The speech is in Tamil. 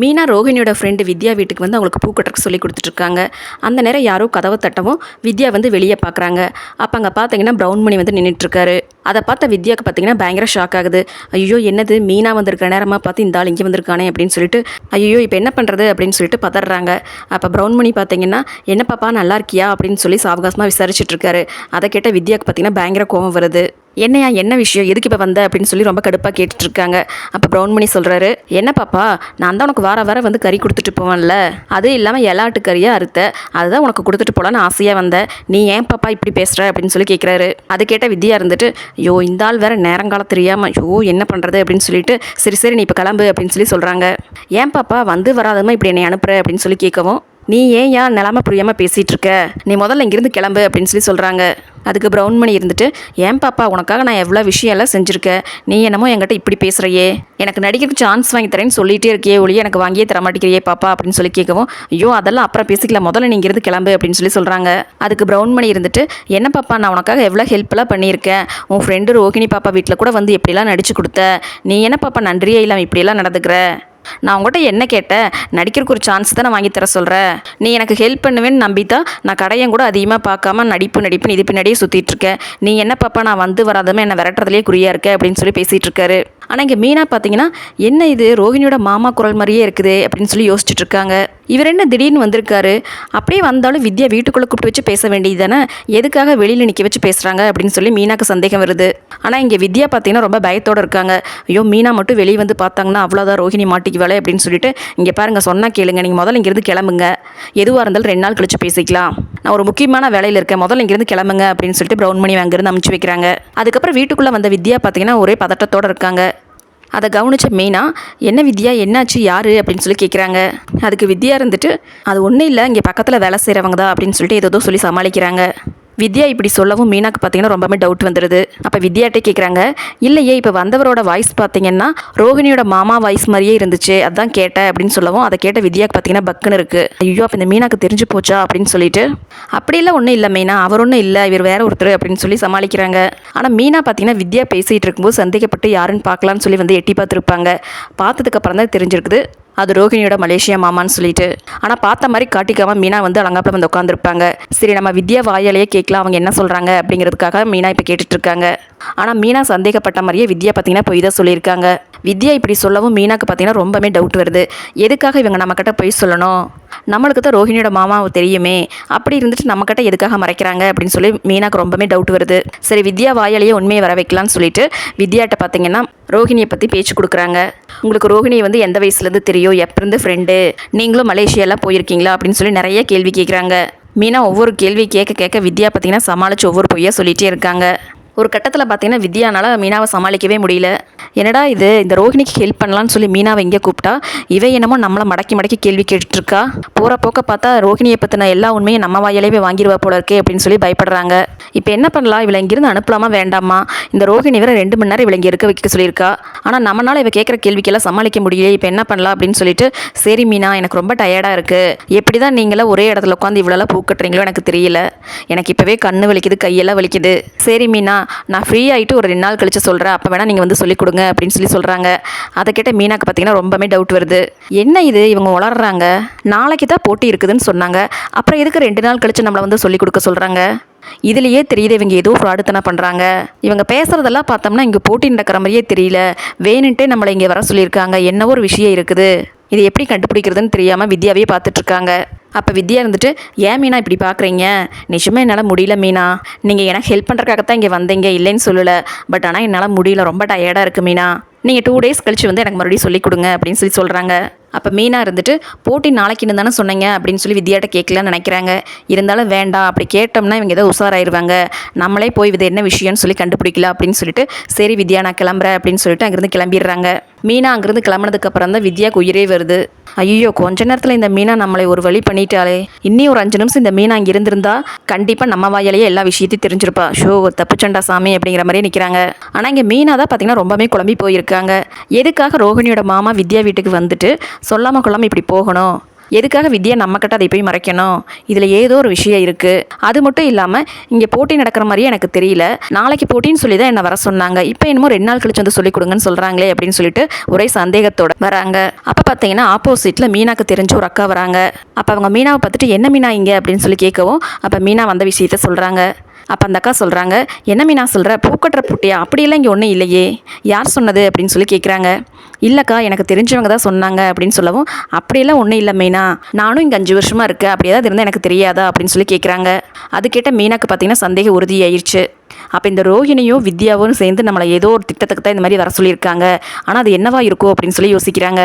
மீனா ரோஹிணியோட ஃப்ரெண்டு வித்யா வீட்டுக்கு வந்து அவங்களுக்கு பூ கட்டுறக்கு சொல்லி கொடுத்துட்ருக்காங்க. அந்த நேரம் யாரோ கதவை தட்டவும் வித்யா வந்து வெளியே பார்க்குறாங்க அப்போ அங்கே பார்த்தீங்கன்னா ப்ரௌன் மணி வந்து நின்றுட்டுருக்காரு அதை பார்த்த வித்யாவுக்கு பார்த்தீங்கன்னா பயங்கர ஷாக் ஆகுது. ஐயோ என்னது? மீனா வந்திருக்க நேரமாக பார்த்து இந்த ஆள் இங்கே வந்திருக்கானே அப்படின்னு சொல்லிட்டு ஐயோ இப்போ என்ன பண்ணுறது அப்படின்னு சொல்லிட்டு பதறாங்க. அப்போ ப்ரௌன் மணி பார்த்தீங்கன்னா என்ன பாப்பா நல்லா இருக்கியா? அப்படின்னு சொல்லி சாவகாசமாக விசாரிச்சுட்டு இருக்காரு அதை கேட்ட வித்யாவுக்கு பார்த்தீங்கன்னா பயங்கர கோவம் வருது. என்னையா என்ன விஷயம்? எதுக்கு இப்போ வந்த? அப்படின்னு சொல்லி ரொம்ப கடுப்பாக கேட்டுட்டு இருக்காங்க அப்போ ப்ரௌன்மணி சொல்கிறாரு என்ன பாப்பா நான் தான் உனக்கு வார வாரம் வந்து கறி கொடுத்துட்டு போவேன்ல? அது இல்லாமல் எலாட்டு கறியாக அறுத்த? அதுதான் உனக்கு கொடுத்துட்டு போகலான்னு ஆசையாக வந்தேன் நீ ஏன் பாப்பா இப்படி பேசுகிற அப்படின்னு சொல்லி கேட்குறாரு அது கேட்ட வித்யா இருந்துட்டு ஐயோ இந்த ஆள் வேறு நேரங்காலம் தெரியாமல் ஐயோ என்ன பண்ணுறது அப்படின்னு சொல்லிட்டு சரி சரி நீ இப்போ கிளம்பு அப்படின்னு சொல்லி சொல்கிறாங்க ஏன் பாப்பா வந்து வராதமா இப்படி என்னை அனுப்புகிற அப்படின்னு சொல்லி கேட்கவும் நீ ஏன் ஏன் நிலமை புரியாமல் பேசிகிட்டு இருக்க நீ முதல்ல இங்கிருந்து கிளம்பு அப்படின்னு சொல்லி சொல்கிறாங்க அதுக்கு ப்ரௌன் மணி இருந்துட்டு ஏன் பாப்பா உனக்காக நான் எவ்வளோ விஷயம் எல்லாம் செஞ்சுருக்கேன் நீ என்னமோ என்கிட்ட இப்படி பேசுகிறையே எனக்கு நடிக்கிறதுக்கு சான்ஸ் வாங்கி தரேன்னு சொல்லிகிட்டே இருக்கியே ஒழிய எனக்கு வாங்கியே தர மாட்டேங்கிறியே பாப்பா? அப்படின்னு சொல்லி கேட்கவும் ஐயோ அதெல்லாம் அப்புறம் பேசிக்கலாம். முதல்ல நீ இங்கிருந்து கிளம்பு அப்படின்னு சொல்லி சொல்கிறாங்க அதுக்கு ப்ரௌன் மணி இருந்துட்டு என்ன பாப்பா நான் உனக்காக எவ்வளோ ஹெல்ப்லாம் பண்ணியிருக்கேன்? உன் ஃப்ரெண்டு ரோகிணி பாப்பா வீட்டில் கூட வந்து எப்படிலாம் நடிச்சு கொடுத்த? நீ என்ன பாப்பா நன்றியே இல்லாமல் இப்படியெல்லாம் நடந்துக்கிற? நான் உங்கள்கிட்ட என்ன கேட்டேன்? நடிக்கிறதுக்கு ஒரு சான்ஸ் தானே நான் வாங்கி தர சொல்கிறேன் நீ எனக்கு ஹெல்ப் பண்ணுவேன்னு நம்பி தான் நான் கடையும் கூட அதிகமாக பார்க்காம நடிப்பு நடிப்புன்னு இது பின்னாடியே சுற்றிட்டு இருக்கேன் நீ என்ன பாப்பா நான் வந்து வராதமே என்னை விரட்டுறதுலேயே குறியாக இருக்க? அப்படின்னு சொல்லி பேசிகிட்டு இருக்காரு. ஆனால் இங்கே மீனா பார்த்தீங்கன்னா என்ன இது? ரோஹிணியோட மாமா குரல் மாதிரியே இருக்குது அப்படின்னு சொல்லி யோசிச்சுட்டு இருக்காங்க. இவர் என்ன திடீர்னு வந்திருக்காரு? அப்படியே வந்தாலும் வித்யா வீட்டுக்குள்ளே கூப்பிட்டு வச்சு பேச வேண்டியது தானே எதுக்காக வெளியில் நிற்க வச்சு பேசுகிறாங்க அப்படின்னு சொல்லி மீனாக்கு சந்தேகம் வருது. ஆனால் இங்கே வித்யா பார்த்தீங்கன்னா ரொம்ப பயத்தோடு இருக்காங்க. ஐயோ மீனா மட்டும் வெளியே வந்து பார்த்தாங்கன்னா அவ்வளோதான் ரோஹிணி மாட்டிக்குவாளே அப்படின்னு சொல்லிட்டு இங்கே பாருங்கள் சொன்னால் கேளுங்க. நீங்கள் முதல்ல இங்கேருந்து கிளம்புங்க. எதுவாக இருந்தாலும் ரெண்டு நாள் கழிச்சு பேசிக்கலாம். நான் ஒரு முக்கியமான வேலையில் இருக்கேன். முதல்ல இங்கேருந்து கிளம்புங்க அப்படின்னு சொல்லிட்டு ப்ரௌன் மணி அங்கேருந்து அமுச்சு வைக்கிறாங்க. அதுக்கப்புறம் வீட்டுக்குள்ளே வந்த வித்யா பார்த்தீங்கன்னா ஒரே பதட்டத்தோடு இருக்காங்க. அதை கவனிச்ச மீனா என்ன வித்யா என்னாச்சு யார்? அப்படின்னு சொல்லி கேட்குறாங்க அதுக்கு வித்யா இருந்துட்டு அது ஒன்றும் இல்லை இங்கே பக்கத்தில் வேலை செய்கிறவங்க தான் அப்படின்னு சொல்லிட்டு ஏதோ சொல்லி சமாளிக்கிறாங்க. வித்யா இப்படி சொல்லவும் மீனாக்கு பார்த்தீங்கன்னா ரொம்பவே டவுட் வந்துடுது அப்போ வித்யாட்டே கேட்குறாங்க இல்லையே இப்போ வந்தவரோட வாய்ஸ் பார்த்தீங்கன்னா ரோஹிணியோட மாமா வாய்ஸ் மாதிரியே இருந்துச்சு அதான் கேட்டேன் அப்படின்னு சொல்லவும் அதை கேட்ட வித்யாக்கு பார்த்தீங்கன்னா பக்குன்னு இருக்குது ஐயோ அப்போ இந்த மீனாக்கு தெரிஞ்சு போச்சா? அப்படின்னு சொல்லிட்டு அப்படிலாம் ஒன்றும் இல்லை மீனா அவர் ஒன்றும் இல்லை இவர் வேற ஒருத்தர் அப்படின்னு சொல்லி சமாளிக்கிறாங்க. ஆனால் மீனா பார்த்தீங்கன்னா வித்யா பேசிகிட்டு இருக்கும்போது சந்தேகப்பட்டு யாருன்னு பார்க்கலான்னு சொல்லி வந்து எட்டி பார்த்துருப்பாங்க. பார்த்ததுக்கப்புறம் தான் தெரிஞ்சிருக்குது அது ரோஹிணியோட மலேசியா மாமான்னு சொல்லிட்டு. ஆனால் பார்த்த மாதிரி காட்டிக்காம மீனா வந்து அலங்காப்பில் வந்து உட்காந்துருப்பாங்க சரி நம்ம வித்யா வாயாலேயே கேட்கலாம் அவங்க என்ன சொல்கிறாங்க அப்படிங்கிறதுக்காக மீனா இப்போ கேட்டுட்டு இருக்காங்க ஆனால் மீனா சந்தேகப்பட்ட மாதிரியே வித்யா பார்த்தீங்கன்னா பொய் தான் சொல்லியிருக்காங்க. வித்யா இப்படி சொல்லவும் மீனாக்கு பார்த்தீங்கன்னா ரொம்பவே டவுட் வருது. எதுக்காக இவங்க நம்மக்கிட்ட பொய் சொல்லணும்? நம்மளுக்கு தான் ரோஹிணியோட மாமாவை தெரியுமே. அப்படி இருந்துட்டு நம்மக்கிட்ட எதுக்காக மறைக்கிறாங்க அப்படின்னு சொல்லி மீனாக்கு ரொம்பவே டவுட் வருது. சரி வித்யா வாயாலேயே உண்மையை வர வைக்கலாம்னு சொல்லிட்டு வித்யாட்ட பார்த்தீங்கன்னா ரோஹிணியை பற்றி பேச்சு கொடுக்குறாங்க. உங்களுக்கு ரோஹிணி வந்து எந்த வயசுலேருந்து தெரியும்? எப்போருந்து ஃப்ரெண்டு நீங்களும் மலேசியாலாம் போயிருக்கீங்களா? அப்படின்னு சொல்லி நிறைய கேள்வி கேட்குறாங்க மீனா ஒவ்வொரு கேள்வி கேட்க கேட்க வித்யா பார்த்தீங்கன்னா சமாளித்து ஒவ்வொரு பொய்யா சொல்லிகிட்டே இருக்காங்க. ஒரு கட்டத்தில் பார்த்தீங்கன்னா வித்யானால மீனாவை சமாளிக்கவே முடியல. என்னடா இது இந்த ரோஹிணிக்கு ஹெல்ப் பண்ணலான்னு சொல்லி மீனாவை இங்கே கூப்பிட்டா இவை என்னமோ நம்மளை மடக்கி மடக்கி கேள்வி கேட்டுட்ருக்கா. போகிற போக்க பார்த்தா ரோஹிணியை பற்றின எல்லா உண்மையும் நம்ம வாயிலே போய் வாங்கிடுவா போல இருக்கே அப்படின்னு சொல்லி பயப்படுறாங்க. இப்போ என்ன பண்ணலாம் இவளை இங்கிருந்து அனுப்பலாமா வேண்டாமா? இந்த ரோஹிணி வேற ரெண்டு மணி நேரம் இவளை இங்கே இருக்க வைக்க சொல்லியிருக்கா. ஆனால் நம்மளால் இவ கேட்குற கேள்விக்கெல்லாம் சமாளிக்க முடியல இப்போ என்ன பண்ணலாம் அப்படின்னு சொல்லிட்டு சரி மீனா எனக்கு ரொம்ப டயர்டாக இருக்குது எப்படி தான் நீங்களாம் ஒரே இடத்துல உட்காந்து இவ்வளோலாம் பூக்கட்டுறீங்களோ எனக்கு தெரியல. எனக்கு இப்போவே கண்ணு வலிக்குது கையெல்லாம் வலிக்குது. சரி மீனா நான் ஃப்ரீ ஆகிட்டு ஒரு ரெண்டு நாள் கழிச்சு சொல்கிறேன் அப்போ வேணால் நீங்கள் வந்து சொல்லிக் கொடுங்க அப்படின்னு சொல்லி சொல்கிறாங்க அதை கேட்ட மீனாக்கு பார்த்தீங்கன்னா ரொம்பவே டவுட் வருது. என்ன இது? இவங்க வளர்றாங்க நாளைக்கு தான் போட்டி இருக்குதுன்னு சொன்னாங்க. அப்புறம் எதுக்கு ரெண்டு நாள் கழிச்சு நம்மளை வந்து சொல்லிக் கொடுக்க சொல்கிறாங்க இதுலேயே தெரியுது இவங்க ஏதோ ஃப்ராடுத்தனை பண்ணுறாங்க இவங்க பேசுகிறதெல்லாம் பார்த்தோம்னா இங்கே போட்டி நடக்கிற மாதிரியே தெரியல. வேணுன்ட்டே நம்மளை இங்கே வர சொல்லியிருக்காங்க. என்ன ஒரு விஷயம் இருக்குது. இது எப்படி கண்டுபிடிக்கிறதுன்னு தெரியாமல் வித்யாவே பார்த்துட்ருக்காங்க. அப்போ வித்யா இருந்துட்டு ஏன் மீனா இப்படி பார்க்குறீங்க? நிஜமாக என்னால் முடியல மீனா. நீங்கள் எனக்கு ஹெல்ப் பண்ணுறதுக்காகத்தான் இங்கே வந்தீங்க. இல்லைன்னு சொல்லலை. பட் ஆனால் என்னால் முடியல. ரொம்ப டயர்டாக இருக்குது மீனா. நீங்கள் டூ டேஸ் கழித்து வந்து எனக்கு மறுபடியும் சொல்லிக் கொடுங்க அப்படின்னு சொல்லி சொல்கிறாங்க அப்போ மீனாக இருந்துட்டு போட்டி நாளைக்குன்னு தானே சொன்னீங்க? அப்படின்னு சொல்லி வித்யாட்ட கேட்கலான்னு நினைக்கிறாங்க. இருந்தாலும் வேண்டாம். அப்படி கேட்டோம்னா இவங்க ஏதோ உஷாராயிருவாங்க. நம்மளே போய் இது என்ன விஷயம்னு சொல்லி கண்டுபிடிக்கல அப்படின்னு சொல்லிட்டு சரி வித்யா நான் கிளம்புறேன் அப்படின்னு சொல்லிட்டு அங்கேருந்து கிளம்பிடுறாங்க. மீனா அங்கேருந்து கிளம்புனதுக்கப்புறம் தான் வித்யாக்கு உயிரே வருது. ஐயோ கொஞ்ச நேரத்தில் இந்த மீனா நம்மளை ஒரு வழி பண்ணிட்டாலே இன்னி ஒரு அஞ்சு நிமிஷம் இந்த மீனா அங்கே இருந்திருந்தா கண்டிப்பாக நம்ம வாயாலேயே எல்லா விஷயத்தையும் தெரிஞ்சிருப்பா. ஷோ தப்புச்சண்டா சாமி அப்படிங்கிற மாதிரி நிற்கிறாங்க ஆனால் இங்கே மீனா தான் பார்த்தீங்கன்னா ரொம்பவே குழம்பி போயிருக்காங்க. எதுக்காக ரோஹிணியோட மாமா வித்யா வீட்டுக்கு வந்துட்டு சொல்லாமல் கொள்ளாமல் இப்படி போகணும். எதுக்காக வித்யா நம்மக்கிட்ட அதை போய் மறைக்கணும்? இதில் ஏதோ ஒரு விஷயம் இருக்குது அது மட்டும் இல்லாமல் இங்கே போட்டி நடக்கிற மாதிரியே எனக்கு தெரியல. நாளைக்கு போட்டின்னு சொல்லி தான் என்னை வர சொன்னாங்க. இப்போ என்னமோ ரெண்டு நாள் கழிச்சு வந்து சொல்லிக் கொடுங்கன்னு சொல்கிறாங்களே அப்படின்னு சொல்லிட்டு ஒரே சந்தேகத்தோட வராங்க. அப்போ பார்த்தீங்கன்னா ஆப்போசிட்டில் மீனாக்கு தெரிஞ்ச ஒரு அக்கா வராங்க. அப்போ அவங்க மீனாவை பார்த்துட்டு என்ன மீனா இங்கே? அப்படின்னு சொல்லி கேட்கவும் அப்போ மீனா வந்த விஷயத்த சொல்கிறாங்க அப்போ அந்த அக்கா சொல்கிறாங்க என்ன மீனா சொல்கிற பூக்கட்டுற புட்டியா? அப்படியெல்லாம் இங்கே ஒன்றும் இல்லையே. யார் சொன்னது? அப்படின்னு சொல்லி கேட்குறாங்க இல்லைக்கா எனக்கு தெரிஞ்சவங்க தான் சொன்னாங்க அப்படின்னு சொல்லவும் அப்படியெல்லாம் ஒன்றும் இல்லை மீனா. நானும் இங்கே அஞ்சு வருஷமாக இருக்கேன் அப்படி ஏதாவது இருந்தால் எனக்கு தெரியாதா? அப்படின்னு சொல்லி கேட்குறாங்க அது கேட்ட மீனாக்கு பார்த்தீங்கன்னா சந்தேகம் உறுதியாயிருச்சு. அப்போ இந்த ரோஹிணியும் வித்யாவும் சேர்ந்து நம்மளை ஏதோ ஒரு திட்டத்துக்கு தான் இந்த மாதிரி வர சொல்லியிருக்காங்க. ஆனால் அது என்னவா இருக்கும் அப்படின்னு சொல்லி யோசிக்கிறாங்க.